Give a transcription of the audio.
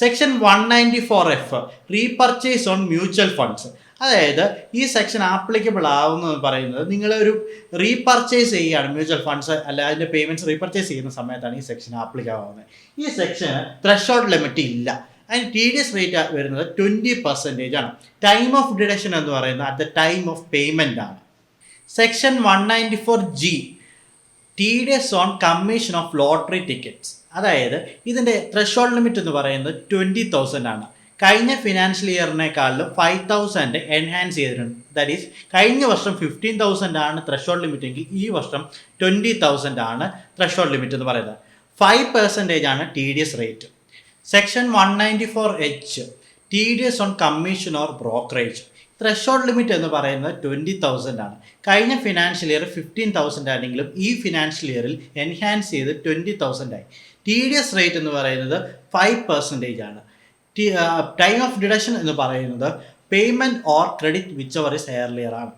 Section one ninety four F repurchase on mutual funds അതായത് ഈ section applicable ആവുന്നത് പറയുന്നത് നിങ്ങൾ ഒരു റീപർച്ചേസ് ചെയ്യുകയാണ് മ്യൂച്വൽ ഫണ്ട്സ് അല്ല അതിന്റെ പേയ്മെന്റ്സ് റീപർച്ചേസ് ചെയ്യുന്ന സമയത്താണ് ഈ സെക്ഷൻ ആപ്ലിക്കബിൾ ആവുന്നത്. ഈ സെക്ഷന് ഔട്ട് ലിമിറ്റ് ഇല്ല. അതിന് ടി ഡി എസ് റേറ്റ് വരുന്നത് ട്വന്റി പെർസെന്റേജ് ആണ്. ടൈം ഓഫ് ഡിഡക്ഷൻ എന്ന് പറയുന്നത് at the time of payment ആണ്. Section one ninety four G T D S on commission of lottery tickets അതായത് ഇതിന്റെ ത്രഷോൾഡ് ലിമിറ്റ് എന്ന് പറയുന്നത് ട്വന്റി തൗസൻഡ് ആണ്. കഴിഞ്ഞ ഫിനാൻഷ്യൽ ഇയറിനേക്കാളും ഫൈവ് തൗസൻഡ് എൻഹാൻസ് ചെയ്തിട്ടുണ്ട്. ദാറ്റ് ഈസ് കഴിഞ്ഞ വർഷം ഫിഫ്റ്റീൻ തൗസൻഡ് ആണ് ത്രഷോൾഡ് ലിമിറ്റ് എങ്കിൽ ഈ വർഷം ട്വന്റി തൗസൻഡ് ആണ് ത്രഷോൾഡ് ലിമിറ്റ് എന്ന് പറയുന്നത്. ഫൈവ് പെർസെന്റേജ് ആണ് T D S rate section one ninety four H T D S on commission or brokerage threshold limit എന്ന് പറയുന്നത് ട്വന്റി തൗസൻഡ് ആണ്. കഴിഞ്ഞ ഫിനാൻഷ്യൽ ഇയർ ഫിഫ്റ്റീൻ തൗസൻഡ് ആണെങ്കിലും ഈ ഫിനാൻഷ്യൽ ഇയറിൽ എൻഹാൻസ് ചെയ്ത് ട്വന്റി തൗസൻഡ് ആയി. ടി ഡി എസ് റേറ്റ് എന്ന് പറയുന്നത് ഫൈവ് പെർസെന്റേജ് ആണ്. ടൈം ഓഫ് ഡിഡക്ഷൻ എന്ന് പറയുന്നത് payment or credit whichever is earlier ആണ്.